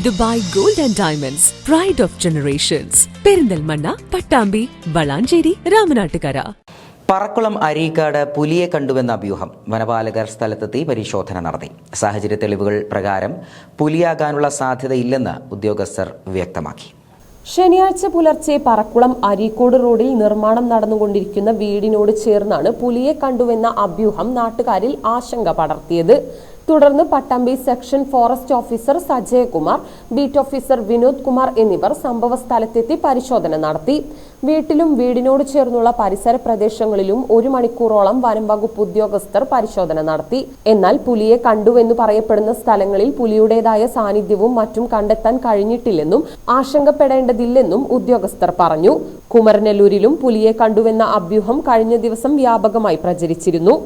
Dubai gold and diamonds pride of generations Perinthalmanna Pattambi Valanchery Ramanattukara. Parakkulam Areekode പുലിയെ കണ്ടുവെന്ന അഭ്യൂഹം വനപാലകർ സ്ഥലത്തെത്തി പരിശോധന നടത്തി. സാഹചര്യ തെളിവുകൾ പ്രകാരം പുലിയാകാനുള്ള സാധ്യതയില്ലെന്ന് ഉദ്യോഗസ്ഥർ വ്യക്തമാക്കി. ശനിയാഴ്ച പുലർച്ചെ പറക്കുളം അരീക്കോട് റോഡിൽ നിർമ്മാണം നടന്നുകൊണ്ടിരിക്കുന്ന വീടിനോട് ചേർന്നാണ് പുലിയെ കണ്ടുവെന്ന അഭ്യൂഹം നാട്ടുകാരിൽ ആശങ്ക പടർത്തിയത്. തുടർന്ന് Pattambi section forest officer Sajayakumar beat officer Vinod Kumar എന്നിവർ സംഭവ സ്ഥലത്തെത്തി പരിശോധന നടത്തി. വീട്ടിലും വീടിനോട് ചേർന്നുള്ള പരിസര പ്രദേശങ്ങളിലും ഒരു മണിക്കൂറോളം വനം വകുപ്പ് ഉദ്യോഗസ്ഥർ പരിശോധന നടത്തി. എന്നാൽ പുലിയെ കണ്ടുവെന്ന് പറയപ്പെടുന്ന സ്ഥലങ്ങളിൽ പുലിയുടേതായ സാന്നിധ്യവും മറ്റും കണ്ടെത്താൻ കഴിഞ്ഞിട്ടില്ലെന്നും ആശങ്കപ്പെടേണ്ടതില്ലെന്നും ഉദ്യോഗസ്ഥർ പറഞ്ഞു. കുമരനെല്ലൂരിലും പുലിയെ കണ്ടുവെന്ന അഭ്യൂഹം കഴിഞ്ഞ ദിവസം വ്യാപകമായി പ്രചരിച്ചിരുന്നു.